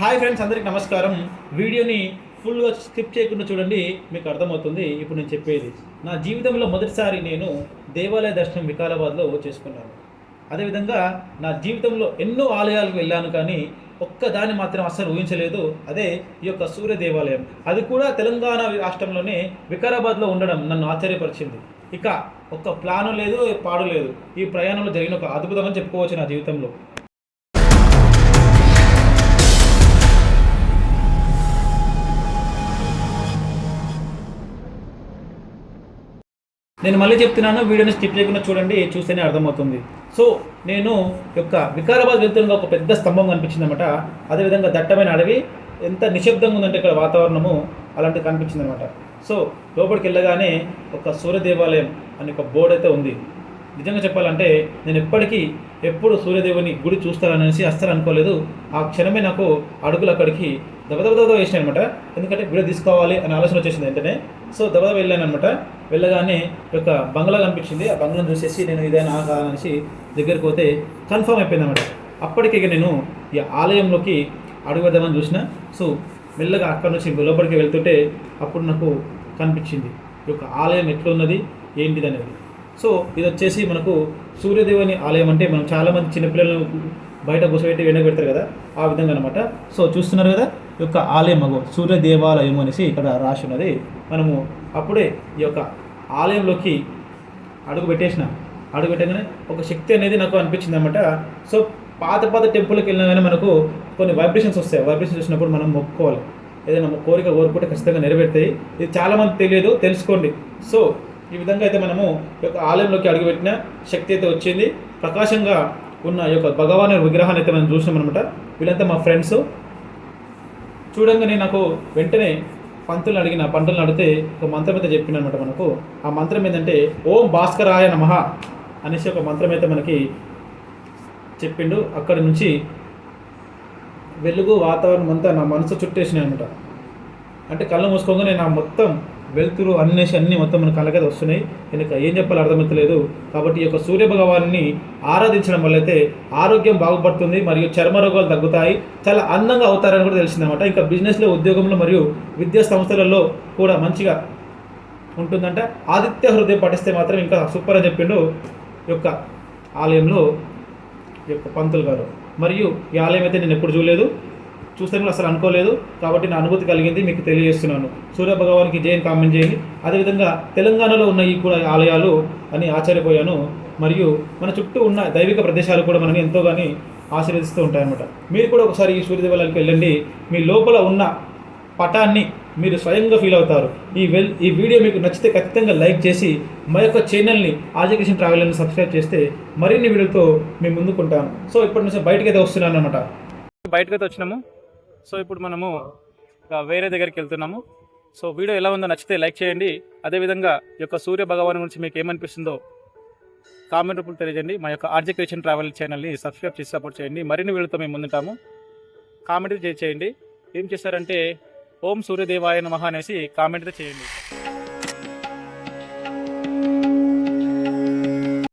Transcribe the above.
Hi friends అందరికి నమస్కారం. వీడియోని ఫుల్గా స్కిప్ చేయకుండా చూడండి మీకు అర్థమవుతుంది. ఇప్పుడు నేను చెప్పేది నా జీవితంలో మొదటిసారి నేను దేవాలయ దర్శనం వికారాబాద్లో చేసుకున్నాను. అదేవిధంగా నా జీవితంలో ఎన్నో ఆలయాలకు వెళ్ళాను కానీ ఒక్కదాన్ని మాత్రం అస్సలు ఊహించలేదు. అదే ఈ యొక్క సూర్య దేవాలయం. అది కూడా తెలంగాణ రాష్ట్రంలోనే వికారాబాద్లో ఉండడం నన్ను ఆశ్చర్యపరిచింది. ఇక ఒక్క ప్లాను లేదు పాడు లేదు. ఈ ప్రయాణంలో జరిగిన ఒక అద్భుతం అని చెప్పుకోవచ్చు నా జీవితంలో. నేను మళ్ళీ చెప్తున్నాను వీడియోని స్కిప్ చేయకుండా చూడండి చూస్తేనే అర్థమవుతుంది. సో నేను యొక్క వికారాబాద్ వెళ్తున్న ఒక పెద్ద స్తంభం కనిపించింది అనమాట అదేవిధంగా దట్టమైన అడవి ఎంత నిశ్శబ్దంగా ఉందంటే ఇక్కడ వాతావరణము అలాంటిది కనిపించింది అనమాట సో లోపలికి వెళ్ళగానే ఒక సూర్య దేవాలయం అని ఒక బోర్డు అయితే ఉంది. నిజంగా చెప్పాలంటే నేను ఎప్పటికీ ఎప్పుడు సూర్యదేవుని గుడి చూస్తాననేసి అస్సలు అనుకోలేదు. ఆ క్షణమే నాకు అడుగులు అక్కడికి దబదబదబ వేసినాయి అనమాట ఎందుకంటే వీడియో తీసుకోవాలి అనే ఆలోచన వచ్చేసింది వెంటనే. సో దబదబ వెళ్ళాను అనమాట వెళ్ళగానే ఒక బంగ్లా కనిపించింది. ఆ బంగ్లాను చూసేసి నేను ఇదైనా అనేసి దగ్గరికి పోతే కన్ఫర్మ్ అయిపోయింది అనమాట అప్పటికి నేను ఈ ఆలయంలోకి అడుగు పెడదామని చూసిన. సో మెల్లగా అక్కడ నుంచి లోపలికి వెళ్తుంటే అప్పుడు నాకు కనిపించింది. ఈ యొక్క ఆలయం ఎట్లున్నది? ఏంటిది అనేది సో ఇది వచ్చేసి మనకు సూర్యదేవుని ఆలయం అంటే మనం చాలామంది చిన్నపిల్లలను బయట కూర్చోబెట్టి వెనక పెడతారు కదా ఆ విధంగా అనమాట సో చూస్తున్నారు కదా ఈ యొక్క ఆలయం అగో సూర్య దేవాలయం అనేసి ఇక్కడ రాసి ఉన్నది. మనము అప్పుడే ఈ యొక్క ఆలయంలోకి అడుగు పెట్టేసిన. అడుగు పెట్టగానే ఒక శక్తి అనేది నాకు అనిపించింది అనమాట సో పాత పాత టెంపుల్కి వెళ్ళినా కానీ మనకు కొన్ని వైబ్రేషన్స్ వస్తాయి. వైబ్రేషన్స్ వచ్చినప్పుడు మనం మొక్కుకోవాలి. ఏదైనా కోరిక కోరుకుంటే ఖచ్చితంగా నెరవేరుతాయి. ఇది చాలామంది తెలియదు తెలుసుకోండి. సో ఈ విధంగా అయితే మనము ఈ యొక్క ఆలయంలోకి అడుగుపెట్టిన శక్తి అయితే వచ్చింది. ప్రకాశంగా ఉన్న యొక్క భగవాన్ విగ్రహాన్ని అయితే మనం చూసినాం వీళ్ళంతా మా ఫ్రెండ్స్ చూడంగానే నాకు వెంటనే పంతులను అడిగిన పంతులను అడిగితే ఒక మంత్రం అయితే చెప్పిన అనమాట మనకు. ఆ మంత్రం ఏంటంటే ఓం భాస్కరాయ నమః అనేసి ఒక మంత్రం అయితే మనకి చెప్పిండు. అక్కడి నుంచి వెలుగు వాతావరణం అంతా నా మనసు చుట్టేసినాయి అనమాట అంటే కళ్ళు మూసుకోగానే నా మొత్తం వెలుతురు అన్నేసి అన్ని మొత్తం మన కళ్ళకైతే వస్తున్నాయి. కనుక ఏం చెప్పాలో అర్థమవుతలేదు. కాబట్టి ఈ యొక్క సూర్య భగవాన్ని ఆరాధించడం వల్ల అయితే ఆరోగ్యం బాగుపడుతుంది మరియు చర్మ రోగాలు తగ్గుతాయి. చాలా అందంగా అవుతారని కూడా తెలిసిందన్నమాట. ఇంకా బిజినెస్లో ఉద్యోగంలో మరియు విద్యా సంస్థలలో కూడా మంచిగా ఉంటుందంట. ఆదిత్య హృదయం పఠిస్తే మాత్రం ఇంకా సూపర్ అని చెప్పిండు ఈ యొక్క ఆలయంలో ఈ యొక్క పంతులు గారు. మరియు ఈ ఆలయం అయితే నేను ఎప్పుడు చూడలేదు. చూస్తే నేను అసలు అనుకోలేదు కాబట్టి నా అనుభూతి కలిగింది మీకు తెలియజేస్తున్నాను. సూర్య భగవానికి జైన్ కామెంట్ చేయండి. అదేవిధంగా తెలంగాణలో ఉన్న ఈ కూడా ఆలయాలు అని ఆశ్చర్యపోయాను. మరియు మన చుట్టూ ఉన్న దైవిక ప్రదేశాలు కూడా మనని ఎంతో కానీ ఆశీర్వదిస్తూ ఉంటాయన్నమాట. మీరు కూడా ఒకసారి ఈ సూర్య దేవాలయానికి వెళ్ళండి. మీ లోపల ఉన్న పటాన్ని మీరు స్వయంగా ఫీల్ అవుతారు. ఈ వెల్ ఈ వీడియో మీకు నచ్చితే ఖచ్చితంగా లైక్ చేసి మా యొక్క ఛానల్ని ఆజకేషన్ ట్రావెల్ని సబ్స్క్రైబ్ చేస్తే మరిన్ని వీడియోతో మేము ముందుకుంటాను సో ఇప్పటి నుంచి బయటకైతే వస్తున్నాను అనమాట బయటకు అయితే వచ్చినాము. సో ఇప్పుడు మనము వేరే దగ్గరికి వెళ్తున్నాము. సో వీడియో ఎలా ఉందో నచ్చితే లైక్ చేయండి. అదేవిధంగా ఈ యొక్క సూర్య భగవాన్ గురించి మీకు ఏమనిపిస్తుందో కామెంట్ రూపంలో తెలియజేయండి. మా యొక్క ఆర్జే క్రియేషన్ ట్రావెల్ ఛానల్ని సబ్స్క్రైబ్ చేసి సపోర్ట్ చేయండి. మరిన్ని వీడియోతో మేము ముందుంటాము. కామెంట్ చేయండి. ఏం చేస్తారంటే ఓం సూర్యదేవాయ నమహ అనేసి కామెంట్ చేయండి.